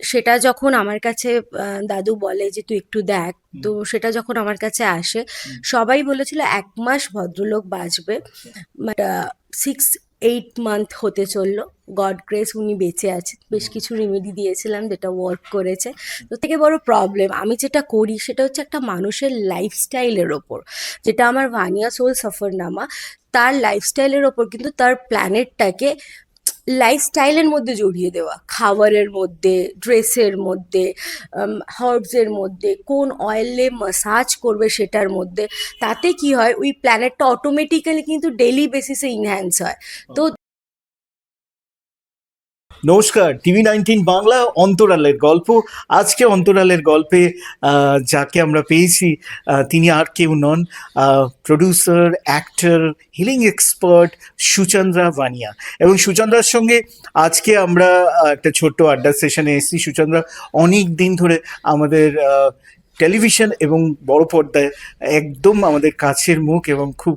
সেটা যখন আমার কাছে দাদু বলে যে তুই একটু দেখ। তো সেটা যখন আমার কাছে আসে সবাই বলেছিল এক মাস ভদ্রলোক বাঁচবে। সিক্স এইট মান্থ হতে চলল। গড গ্রেস উনি বেঁচে আছেন বেশ কিছু রেমেডি দিয়েছিলাম যেটা ওয়ার্ক করেছে। তো থেকে বড় প্রবলেম আমি যেটা করি সেটা হচ্ছে একটা মানুষের লাইফস্টাইলের ওপর। যেটা আমার ভানিয়া সোল সফরনামা তার লাইফস্টাইলের ওপর কিন্তু তার প্ল্যানেটটাকে লাইফস্টাইলের মধ্যে জড়িয়ে দেওয়া। খাবারের মধ্যে ড্রেসের মধ্যে হার্বসের মধ্যে, কোন অয়েলে মাসাজ করবে সেটার মধ্যে। তাতে কি হয়, ওই প্ল্যানেটটা অটোমেটিক্যালি কিন্তু ডেলি বেসিসে ইনহ্যান্স হয়। তো নমস্কার, টিভি নাইনটিন বাংলা অন্তরালের গল্প। আজকে অন্তরালের গল্পে যাকে আমরা পেয়েছি তিনি আর কেউ নন producer actor healing expert Suchandra Bhania. এবং সুচন্দ্রার সঙ্গে আজকে আমরা একটা ছোট্ট আড্ডা সেশনে এসেছি। সুচন্দ্রা অনেক দিন ধরে আমাদের টেলিভিশন এবং বড় পর্দায় একদম আমাদের কাছের মুখ এবং খুব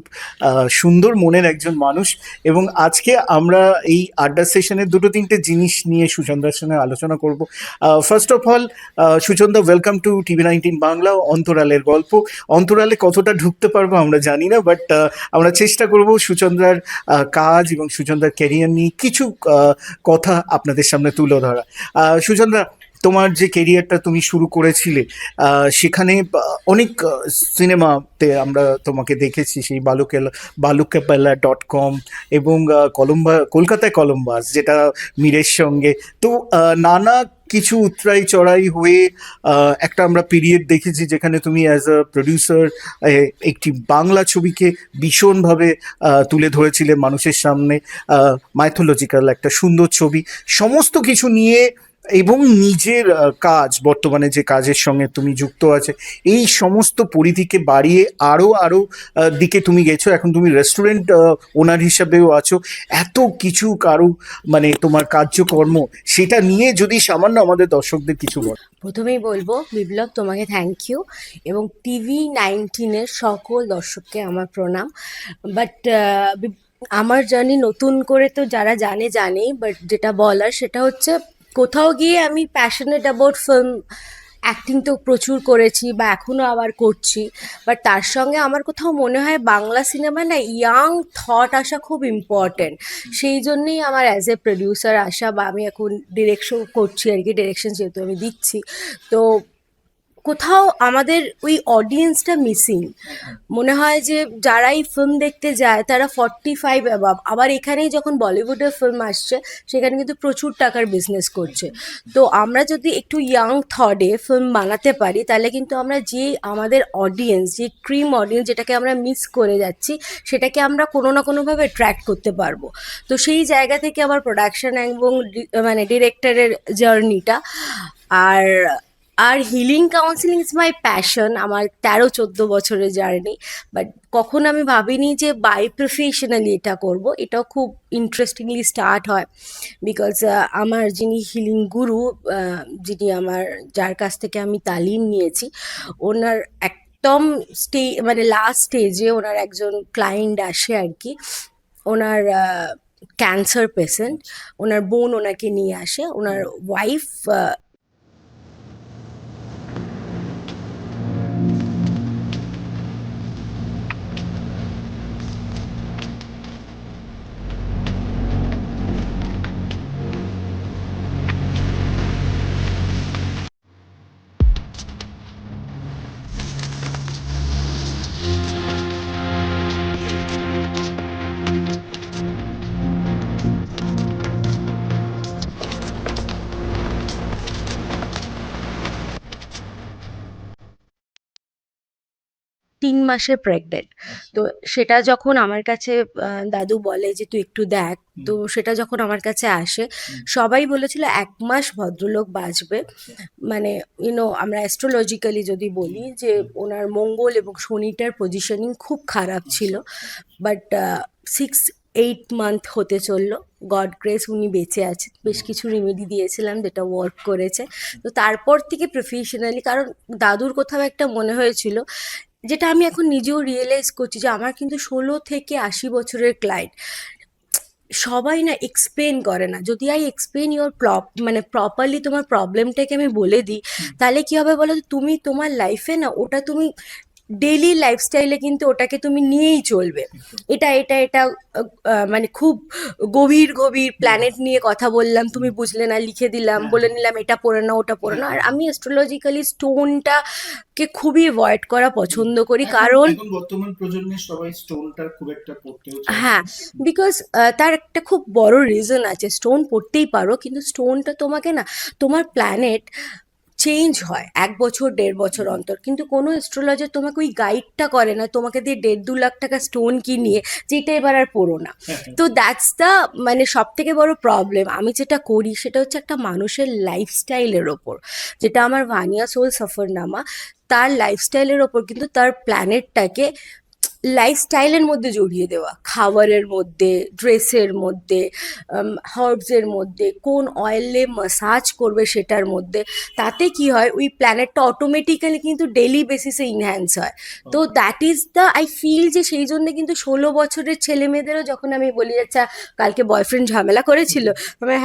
সুন্দর মনের একজন মানুষ। এবং আজকে আমরা এই আড্ডা সেশনের দুটো তিনটে জিনিস নিয়ে সুচন্দ্রার সঙ্গে আলোচনা করব। First of all Suchandra welcome to TV nineteen Bangla অন্তরালের গল্প। অন্তরালে কতটা ঢুকতে পারব আমরা জানি না বাট আমরা চেষ্টা করব সুচন্দ্রার কাজ এবং সুচন্দ্রার ক্যারিয়ার নিয়ে কিছু কথা আপনাদের সামনে তুলে ধরা। সুচন্দ্রা তোমার যে কেরিয়ারটা তুমি শুরু করেছিলে সেখানে অনেক সিনেমাতে আমরা তোমাকে দেখেছি, সেই বালুকেলা বালুকেপাল্লা ডট কম এবং কলম্বা, কলকাতায় কলম্বাস, যেটা মীরের সঙ্গে। তো নানা কিছু উতরাই চড়াই হয়ে একটা আমরা পিরিয়ড দেখেছি যেখানে তুমি অ্যাজ আ প্রডিউসার একটি বাংলা ছবিকে ভীষণভাবে তুলে ধরেছিলে মানুষের সামনে। মাইথোলজিক্যাল একটা সুন্দর ছবি। সমস্ত কিছু নিয়ে এবং নিজের কাজ, বর্তমানে যে কাজের সঙ্গে তুমি যুক্ত আছে, এই সমস্ত পরিধিকে বাড়িয়ে আরও আরও দিকে তুমি গেছো। এখন তুমি রেস্টুরেন্ট ওনার হিসাবেও আছো। এত কিছু কারও মানে তোমার কার্যকর্ম, সেটা নিয়ে যদি সামান্য আমাদের দর্শকদের কিছু বল। প্রথমেই বলব, বিপ্লব, তোমাকে থ্যাংক ইউ এবং টিভি নাইনটিনের সকল দর্শককে আমার প্রণাম। বাট আমার জানি নতুন করে তো যারা জানে, জানেই। বাট যেটা বলার সেটা হচ্ছে কোথাও গিয়ে আমি প্যাশনেট অ্যাবাউট ফিল্ম অ্যাক্টিং তো প্রচুর করেছি বা এখনও আবার করছি বাট তার সঙ্গে আমার কোথাও মনে হয় বাংলা সিনেমা না ইয়াং থট আসা খুব ইম্পর্ট্যান্ট সেই জন্যেই আমার অ্যাজ এ প্রডিউসার আসা বা আমি এখন ডিরেকশন করছি আর কি ডিরেকশন যেহেতু আমি দিচ্ছি। তো কোথাও আমাদের ওই অডিয়েন্সটা মিসিং মনে হয় যে যারাই ফিল্ম দেখতে যায়, তারা ফর্টি ফাইভ অ্যাবাভ আবার এখানেই যখন বলিউডের ফিল্ম আসছে, সেখানে কিন্তু প্রচুর টাকার বিজনেস করছে। তো আমরা যদি একটু ইয়াং থডে ফিল্ম বানাতে পারি, তাহলে কিন্তু আমরা যে আমাদের অডিয়েন্স যে ক্রিম অডিয়েন্স যেটাকে আমরা মিস করে যাচ্ছি, সেটাকে আমরা কোনো না কোনোভাবে ট্র্যাক করতে পারব। তো সেই জায়গা থেকে আমার প্রোডাকশন এবং মানে ডিরেক্টরের জার্নিটা আর আর healing counselling is my passion আমার তেরো, চোদ্দ বছরের জার্নি বাট কখন আমি ভাবিনি যে বাই প্রফেশনালি এটা করব, এটাও খুব ইন্টারেস্টিংলি স্টার্ট হয়। বিকজ আমার যিনি হিলিং গুরু যিনি আমার, যার কাছ থেকে আমি তালিম নিয়েছি, ওনার একদম স্টে মানে লাস্ট স্টেজে ওনার একজন ক্লায়েন্ট আসে আর কি। ওনার ক্যান্সার পেশেন্ট ওনার বোন ওনাকে নিয়ে আসে। ওনার ওয়াইফ তিন মাসে প্রেগনেন্ট তো সেটা যখন আমার কাছে দাদু বলে যে তুই একটু দেখ। তো সেটা যখন আমার কাছে আসে সবাই বলেছিল এক মাস ভদ্রলোক বাঁচবে। মানে ইউনো আমরা অ্যাস্ট্রোলজিক্যালি যদি বলি যে ওনার মঙ্গল এবং শনিটার পজিশনিং খুব খারাপ ছিল। বাট সিক্স এইট মান্থ হতে চলল। গড গ্রেস উনি বেঁচে আছেন। বেশ কিছু রেমেডি দিয়েছিলাম যেটা ওয়ার্ক করেছে। তো তারপর থেকে প্রফেশনালি কারণ দাদুর কোথাও একটা মনে হয়েছিল যেটা আমি এখন নিজেও রিয়েলাইজ করছি যে আমার কিন্তু ষোলো থেকে আশি বছরের ক্লায়েন্ট সবাই না এক্সপ্লেন করে না। যদি আই এক্সপ্লেন ইউর প্র মানে প্রপারলি তোমার প্রবলেমটাকে আমি বলে দিই তাহলে কী হবে বলো তুমি তোমার লাইফে না ওটা তুমি ডেলি লাইফস্টাইলে কিন্তু ওটাকে তুমি নিয়েই চলবে এটা এটা এটা মানে খুব গভীর গভীর প্ল্যানেট নিয়ে কথা বললাম তুমি বুঝলে না লিখে দিলাম বলে নিলাম এটা পড়ে না ওটা পড়ে না আর আমি অ্যাস্ট্রোলজিক্যালি স্টোনটাকে খুবই অ্যাভয়েড করা পছন্দ করি কারণ বর্তমান প্রজন্মের সবাই স্টোনটা খুব একটা না। হ্যাঁ বিকজ তার একটা খুব বড় রিজন আছে স্টোন পড়তেই পারো কিন্তু স্টোনটা তোমাকে না তোমার প্ল্যানেট চেঞ্জ হয় এক বছর দেড় বছর অন্তর। কিন্তু কোনো অ্যাস্ট্রোলজার তোমাকে ওই গাইডটা করে না তোমাকে দিয়ে দেড় দু লাখ টাকা স্টোন কিনিয়ে যেটা এবার আর পড়ো না। তো দ্যাটস দ্য মানে সব থেকে বড় প্রবলেম আমি যেটা করি সেটা হচ্ছে একটা মানুষের লাইফস্টাইলের ওপর। যেটা আমার ভানিয়া সোল সফরনামা তার লাইফস্টাইলের ওপর কিন্তু তার প্ল্যানেটটাকে লাইফস্টাইলের মধ্যে জড়িয়ে দেওয়া। খাবারের মধ্যে ড্রেসের মধ্যে হার্বসের মধ্যে কোন অয়েলে মাসাজ করবে সেটার মধ্যে। তাতে কি হয় ওই প্ল্যানেটটা অটোমেটিক্যালি কিন্তু ডেলি বেসিসে ইনহ্যান্স হয়। তো that is the I feel যে সেই জন্য কিন্তু ষোলো বছরের ছেলে মেয়েদেরও যখন আমি বলি আচ্ছা কালকে বয়ফ্রেন্ড ঝামেলা করেছিল?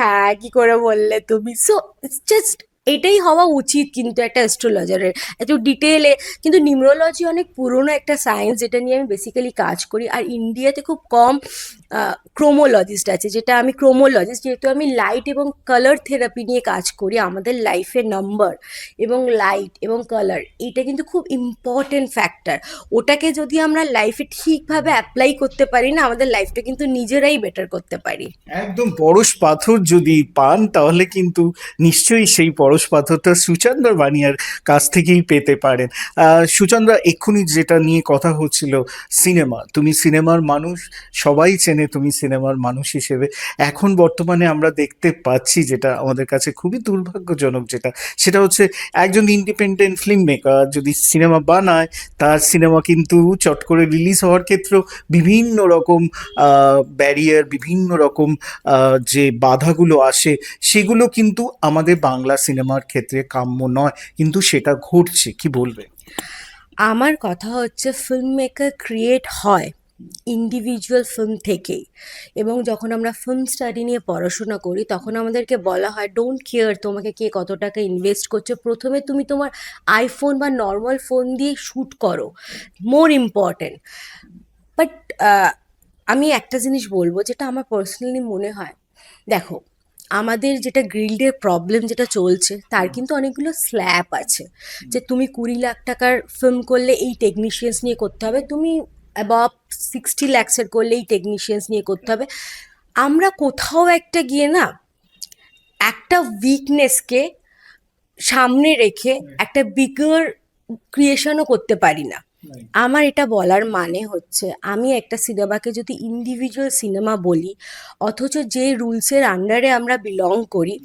হ্যাঁ কি করে বললে তুমি? সো ইটস জাস্ট এটাই হওয়া উচিত কিন্তু একটা অ্যাস্ট্রোলজারের একটু ডিটেলে কিন্তু নিউমরোলজি অনেক পুরনো একটা সায়েন্স যেটা নিয়ে আমি বেসিক্যালি কাজ করি। আর ইন্ডিয়াতে খুব কম ক্রোমোলজিস্ট আছে, যেটা আমি ক্রোমোলজিস্ট যেহেতু আমি লাইট এবং কালার থেরাপি নিয়ে কাজ করি, আমাদের লাইফে নাম্বার এবং লাইট এবং কালার এটা কিন্তু খুব ইম্পর্টেন্ট ফ্যাক্টর ওটাকে যদি আমরা লাইফে ঠিকভাবে অ্যাপ্লাই করতে পারি না, আমাদের লাইফটা কিন্তু নিজেরাই বেটার করতে পারি। একদম পরশ পাথর যদি পান, তাহলে কিন্তু নিশ্চয়ই সেই পরশ পাথরটা সুচন্দ্র বানিয়ার কাছ থেকেই পেতে পারেন। সুচন্দ্রা, এক্ষুনি যেটা নিয়ে কথা হচ্ছিল, সিনেমা। তুমি সিনেমার মানুষ, সবাই চেনে তুমি সিনেমার মানুষ হিসেবে। এখন বর্তমানে আমরা দেখতে পাচ্ছি যেটা আমাদের কাছে খুবই দুর্ভাগ্যজনক যেটা, সেটা হচ্ছে একজন ইন্ডিপেন্ডেন্ট ফিল্ম মেকার যদি সিনেমা বানায়, তার সিনেমা কিন্তু চট করে রিলিজ হওয়ার ক্ষেত্রেও বিভিন্ন রকম ব্যারিয়ার বিভিন্ন রকম যে বাধাগুলো আসে, সেগুলো কিন্তু আমাদের বাংলা সিনেমার ক্ষেত্রে কাম্য নয়, কিন্তু সেটা ঘটছে, কি বলবে? আমার কথা হচ্ছে ফিল্ম মেকার ক্রিয়েট হয় ইন্ডিভিজুয়াল ফিল্ম থেকেই এবং যখন আমরা ফিল্ম স্টাডি নিয়ে পড়াশোনা করি, তখন আমাদেরকে বলা হয় ডোন্ট কেয়ার তোমাকে কে কত টাকা ইনভেস্ট করছে। প্রথমে তুমি তোমার আইফোন বা নর্মাল ফোন দিয়ে শ্যুট করো মোর ইম্পর্ট্যান্ট বাট আমি একটা জিনিস বলব, যেটা আমার পার্সোনালি মনে হয়। দেখো আমাদের যেটা গ্রিল্ডের প্রবলেম যেটা চলছে তার কিন্তু অনেকগুলো স্ল্যাপ আছে। যে তুমি কুড়ি লাখ টাকার ফিল্ম করলে এই টেকনিশিয়ানস নিয়ে করতে হবে তুমি অ্যাবভ সিক্সটি ল্যাক্সের করলে এই টেকনিশিয়ানস নিয়ে করতে হবে। আমরা কোথাও একটা গিয়ে না একটা উইকনেসকে সামনে রেখে একটা বিগার ক্রিয়েশনও করতে পারি না। আমার এটা বলার মানে হচ্ছে আমি একটা সিনেমাকে যদি ইন্ডিভিজুয়াল সিনেমা বলি অথচ যে রুলসের আন্ডারে আমরা বিলং করি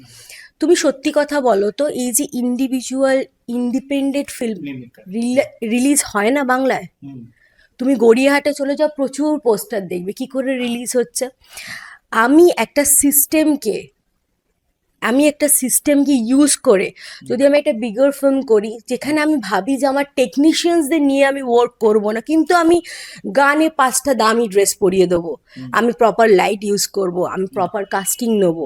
তুমি সত্যি কথা বলো তো এই যে ইন্ডিভিজুয়াল ইন্ডিপেন্ডেন্ট ফিল্ম রিলিজ হয় না বাংলায়? তুমি গড়িয়াহাটে চলে যাও প্রচুর পোস্টার দেখবে কি করে রিলিজ হচ্ছে? আমি একটা সিস্টেমকে আমি একটা সিস্টেমকে ইউজ করে যদি আমি একটা বিগার ফিল্ম করি যেখানে আমি ভাবি যে আমার টেকনিশিয়ানসদের নিয়ে আমি ওয়ার্ক করব না কিন্তু আমি গানে পাঁচটা দামি ড্রেস পরিয়ে দেবো আমি প্রপার লাইট ইউজ করব আমি প্রপার কাস্টিং নেব।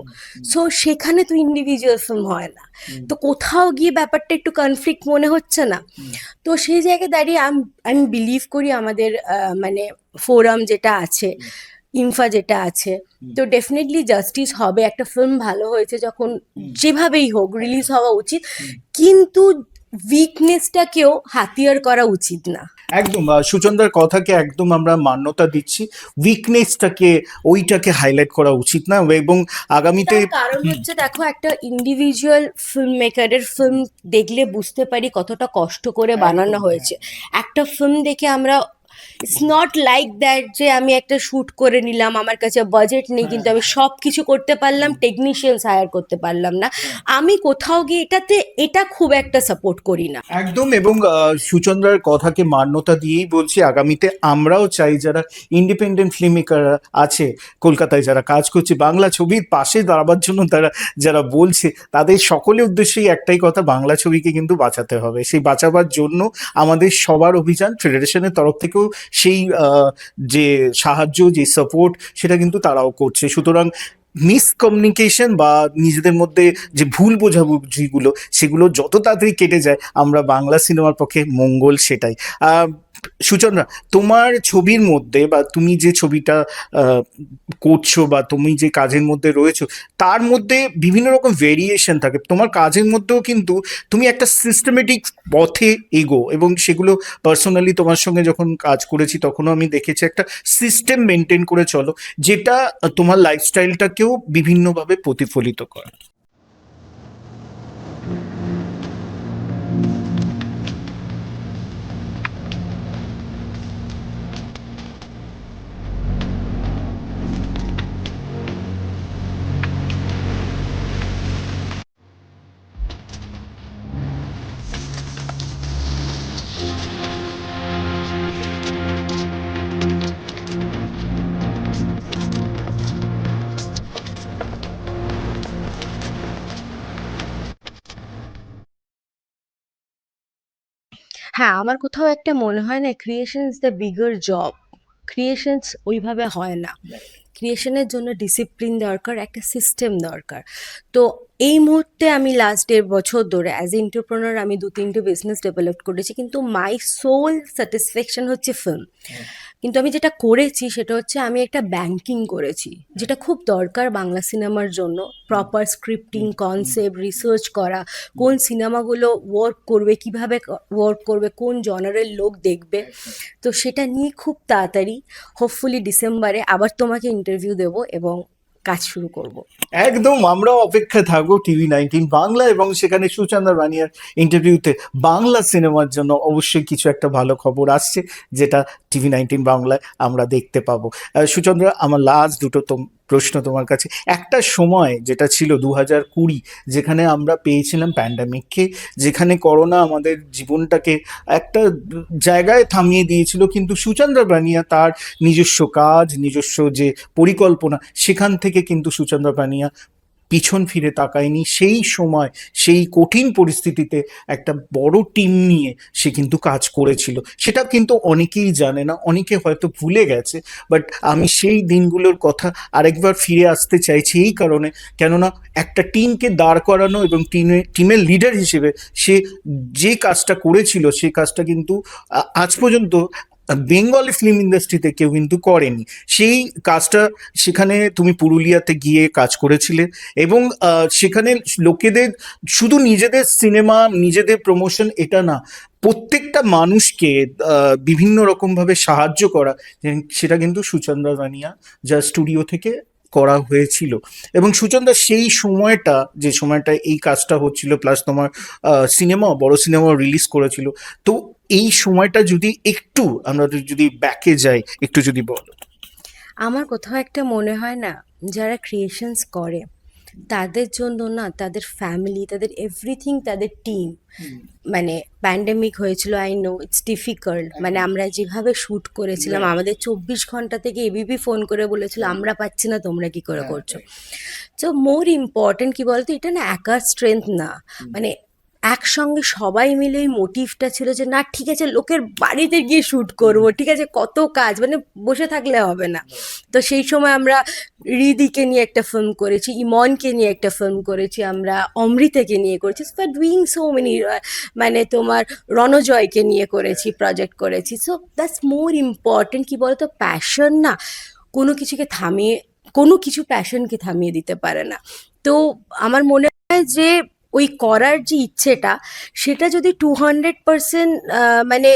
সো সেখানে তো ইন্ডিভিজুয়াল ফিল্ম হয় না। তো কোথাও গিয়ে ব্যাপারটা একটু কনফ্লিক্ট মনে হচ্ছে না। তো সেই জায়গায় দাঁড়িয়ে আমি আমি বিলিভ করি আমাদের মানে ফোরাম যেটা আছে ইনফা যেটা আছে তো ডেফিনেটলি জাস্টিস হবে। একটা ফিল্ম ভালো হয়েছে যখন যেভাবেই হোক রিলিজ হওয়া উচিত। কিন্তু উইকনেসটাকেও হাতিয়ার করা উচিত না। একদম আহ, সুচন্দ্রার কথাকে একদম আমরা মান্যতা দিচ্ছি। উইকনেসটাকে ওইটাকে হাইলাইট করা উচিত না এবং আগামীতে কারণ হচ্ছে দেখো একটা ইন্ডিভিজুয়াল ফিল্ম মেকারের ফিল্ম দেখলে বুঝতে পারি কতটা কষ্ট করে বানানো হয়েছে। একটা ফিল্ম দেখে আমরা ইটস নট লাইক দ্যাট যে আমি একটা শ্যুট করে নিলাম আমার কাছে বাজেট নেই কিন্তু আমি সব কিছু করতে পারলাম টেকনিশিয়ানস হায়ার করতে পারলাম না। আমি কোথাও গিয়ে এটাতে এটা খুব একটা সাপোর্ট করি না। একদম এবং সুচন্দ্রার কথাকে মান্যতা দিয়েই বলছি আগামীতে আমরাও চাই যারা ইন্ডিপেন্ডেন্ট ফিল্ম মেকার আছে কলকাতায় যারা কাজ করছে বাংলা ছবির পাশে দাঁড়াবার জন্য তারা যারা বলছে তাদের সকলের উদ্দেশ্যেই একটাই কথা বাংলা ছবিকে কিন্তু বাঁচাতে হবে। সেই বাঁচাবার জন্য আমাদের সবার অভিযান ফেডারেশনের তরফ থেকেও সেই যে সাহায্য, যে সাপোর্ট সেটা কিন্তু তারাও করছে। সুতরাং মিসকমিউনিকেশন বা নিজেদের মধ্যে যে ভুল বোঝাবুঝিগুলো, সেগুলো যত তাড়াতাড়ি কেটে যায়, আমরা বাংলা সিনেমার পক্ষে মঙ্গল সেটাই। সুচন্দ্রা, তোমার ছবির মধ্যে বা তুমি যে ছবিটা করছ বা তুমি যে কাজের মধ্যে রয়েছো, তার মধ্যে বিভিন্ন রকম ভেরিয়েশন থাকে। তোমার কাজের মধ্যেও কিন্তু তুমি একটা সিস্টেমেটিক পথে এগো এবং সেগুলো পার্সোনালি তোমার সঙ্গে যখন কাজ করেছি, তখনও আমি দেখেছি একটা সিস্টেম মেনটেন করে চলো, যেটা তোমার লাইফস্টাইলটাকেও বিভিন্নভাবে প্রতিফলিত করে। হ্যাঁ আমার কোথাও একটা মনে হয় না creation is the bigger job creations ওইভাবে হয় না। ক্রিয়েশনের জন্য ডিসিপ্লিন দরকার, একটা সিস্টেম দরকার। তো এই মুহূর্তে আমি লাস্ট দেড় বছর ধরে অ্যাজ এ এন্টারপ্রনার আমি দু তিনটে বিজনেস ডেভেলপ করেছি, কিন্তু মাই সোল স্যাটিসফ্যাকশন হচ্ছে ফিল্ম কিন্তু আমি যেটা করেছি সেটা হচ্ছে আমি একটা ব্যাংকিং করেছি, যেটা খুব দরকার বাংলা সিনেমার জন্য। প্রপার স্ক্রিপ্টিং কনসেপ্ট রিসার্চ করা, কোন সিনেমাগুলো ওয়ার্ক করবে, কীভাবে ওয়ার্ক করবে, কোন জনারের লোক দেখবে। তো সেটা নিয়ে খুব তাড়াতাড়ি হোপফুলি ডিসেম্বরে আবার তোমাকে ইন্টারভিউ দেব এবং কাজ শুরু করব। একদম, আমরাও অপেক্ষায় থাকব টিভি নাইনটিন বাংলা এবং সেখানে সুচন্দ্রা বানিয়ার ইন্টারভিউতে বাংলা সিনেমার জন্য অবশ্যই কিছু একটা ভালো খবর আসছে, যেটা টিভি নাইনটিন বাংলায় আমরা দেখতে পাবো। সুচন্দ্রা আমার লাস্ট দুটো তোম- প্রশ্ন তোমার কাছে। একটা সময় যেটা ছিল দু হাজার কুড়ি, যেখানে আমরা পেয়েছিলাম প্যান্ডামিককে যেখানে করোনা আমাদের জীবনটাকে একটা জায়গায় থামিয়ে দিয়েছিল, কিন্তু সুচন্দ্রা বানিয়া তার নিজস্ব কাজ, নিজস্ব যে পরিকল্পনা, সেখান থেকে কিন্তু সুচন্দ্রা বানিয়া পিছন ফিরে তাকায়নি। সেই সময়, সেই কঠিন পরিস্থিতিতে একটা বড় টিম নিয়ে সে কিন্তু কাজ করেছিল। সেটা কিন্তু অনেকেই জানে না, অনেকে হয়তো ভুলে গেছে বাট আমি সেই দিনগুলোর কথা আরেকবার ফিরে আসতে চাইছি এই কারণে, কেননা একটা টিমকে দাঁড় করানো এবং টিমে টিমের লিডার হিসেবে সে যে কাজটা করেছিল সেই কাজটা কিন্তু আজ পর্যন্ত বেঙ্গলি ফিল্ম ইন্ডাস্ট্রিতে কেউ কিন্তু করেনি। সেই কাজটা সেখানে তুমি পুরুলিয়াতে গিয়ে কাজ করেছিলে এবং সেখানে লোকেদের শুধু নিজেদের সিনেমা নিজেদের প্রমোশন এটা না, প্রত্যেকটা মানুষকে বিভিন্ন রকমভাবে সাহায্য করা। সেটা কিন্তু সুচন্দ্রা রানিয়া যা স্টুডিও থেকে করা হয়েছিল। এবং সুচন্দা, সেই সময়টা, যে সময়টা এই কাজটা হচ্ছিল প্লাস তোমার সিনেমা বড় সিনেমা রিলিজ করেছিল, তো এই সময়টা যদি একটু, আমরা যদি ব্যাকে যাই, একটু যদি বলো। আমার কোথাও একটা মনে হয় না, যারা ক্রিয়েশনস করে তাদের জন্য না তাদের ফ্যামিলি তাদের এভরিথিং তাদের টিম মানে প্যান্ডেমিক হয়েছিল আই নো ইটস ডিফিকাল্ট মানে আমরা যেভাবে শ্যুট করেছিলাম আমাদের চব্বিশ ঘণ্টা থেকে এবিপি ফোন করে বলেছিল আমরা পাচ্ছি না তোমরা কি করে করছ? তো মোর ইম্পর্টেন্ট কি বলতো এটা না একার স্ট্রেংথ না। মানে একসঙ্গে সবাই মিলে এই মোটিভটা ছিল যে, না, ঠিক আছে, লোকের বাড়িতে গিয়ে শ্যুট করব, ঠিক আছে, কত কাজ মানে বসে থাকলে হবে না। তো সেই সময় আমরা রিদিকে নিয়ে একটা ফিল্ম করেছি, ইমনকে নিয়ে একটা ফিল্ম করেছি, আমরা অমৃতাকে নিয়ে করেছি। বাট ডুইং সো মেনি মানে তোমার রণজয়কে নিয়ে করেছি প্রজেক্ট করেছি। সো দ্যাটস মোর ইম্পর্টেন্ট কি বলতো প্যাশন না, কোনো কিছুকে থামিয়ে, কোনো কিছু প্যাশনকে থামিয়ে দিতে পারে না। তো আমার মনে হয় যে ওই করার যে ইচ্ছেটা সেটা যদি টু হান্ড্রেড পার্সেন্ট মানে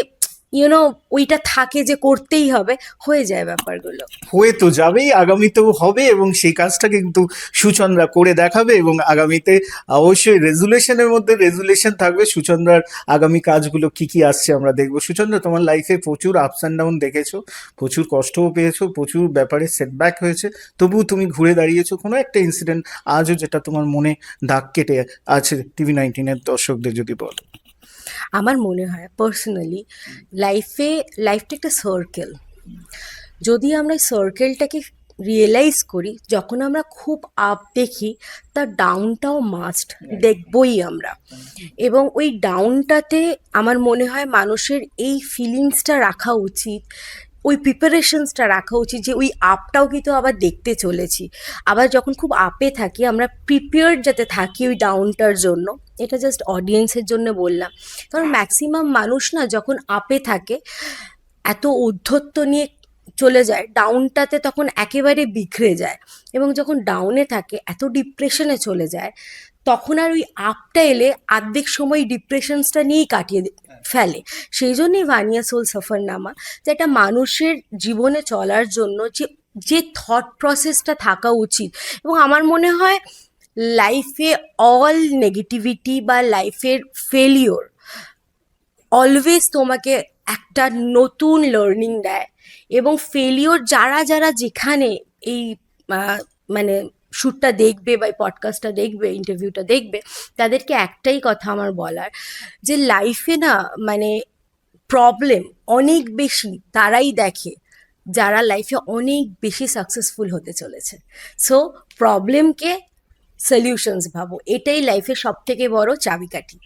ইউনো ওইটা থাকে যে করতেই হবে, হয়ে যায় ব্যাপারগুলো। হয়ে তো যাবেই, আগামীতেও হবে এবং সেই কাজটা কিন্তু সুচন্দ্রা করে দেখাবে এবং আগামীতে অবশ্যই রেজুলেশনের মধ্যে রেজুলেশন থাকবে, সুচন্দ্রার আগামী কাজগুলো কি কি আসছে আমরা দেখব। সুচন্দ্রা, তোমার লাইফে প্রচুর আপস অ্যান্ড ডাউন দেখেছ, প্রচুর কষ্টও পেয়েছ, প্রচুর ব্যাপারে সেটব্যাক হয়েছে, তবুও তুমি ঘুরে দাঁড়িয়েছো। কোনো একটা ইনসিডেন্ট আজও যেটা তোমার মনে দাগ কেটে আছে টিভি নাইনটিনের দর্শকদের যদি বলো। আমার মনে হয় পার্সোনালি লাইফে লাইফটা একটা সার্কেল যদি আমরা এই সার্কেলটাকে রিয়েলাইজ করি যখন আমরা খুব আপ দেখি তার ডাউনটাও মাস্ট দেখবই আমরা। এবং ওই ডাউনটাতে আমার মনে হয় মানুষের এই ফিলিংসটা রাখা উচিত ওই প্রিপারেশনসটা রাখা উচিত যে ওই আপটাও কিন্তু আবার দেখতে চলেছি। আবার যখন খুব আপে থাকি, আমরা প্রিপেয়ার্ড যাতে থাকি ওই ডাউনটার জন্য, এটা জাস্ট অডিয়েন্সের জন্য বললাম। কারণ ম্যাক্সিমাম মানুষ না যখন আপে থাকে, এত উদ্ধত্ত নিয়ে চলে যায় ডাউনটাতে তখন একেবারে বিখরে যায় এবং যখন ডাউনে থাকে, এত ডিপ্রেশনে চলে যায়, তখন আর ওই আপটা এলে আর্ধেক সময় ডিপ্রেশনসটা নিয়েই কাটিয়ে ফেলে। সেই জন্যই ভানিয়া সোল সফরনামা যে একটা মানুষের জীবনে চলার জন্য যে যে থট প্রসেসটা থাকা উচিত। এবং আমার মনে হয় লাইফে অল নেগেটিভিটি বা লাইফের ফেলিওর অলওয়েজ তোমাকে একটা নতুন লার্নিং দেয়। এবং ফেলিওর যারা যারা যেখানে এই মানে শ্যুটটা দেখবে বা পডকাস্টটা দেখবে ইন্টারভিউটা দেখবে, তাদেরকে একটাই কথা আমার বলার, যে লাইফে না মানে প্রবলেম অনেক বেশি তারাই দেখে, যারা লাইফে অনেক বেশি সাকসেসফুল হতে চলেছে। সো প্রবলেমকে সলিউশনস ভাবো, এটাই লাইফে সব থেকে বড় চাবিকাঠি।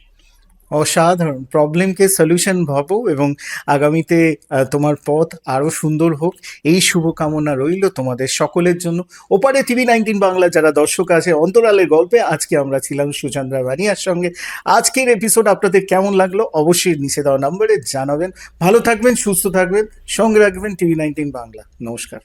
অসাধারণ। প্রবলেমকে সলিউশন ভাবো এবং আগামীতে তোমার পথ আরও সুন্দর হোক। এই শুভকামনা রইল তোমাদের সকলের জন্য। ওপারে টিভি নাইনটিন বাংলা যারা দর্শক আছে, অন্তরালের গল্পে আজকে আমরা ছিলাম সুচন্দ্রা বানিয়ার সঙ্গে। আজকের এপিসোড আপনাদের কেমন লাগল অবশ্যই নিচে দেওয়া নম্বরে জানাবেন। ভালো থাকবেন, সুস্থ থাকবেন, সঙ্গে রাখবেন টিভি নাইনটিন বাংলা। নমস্কার।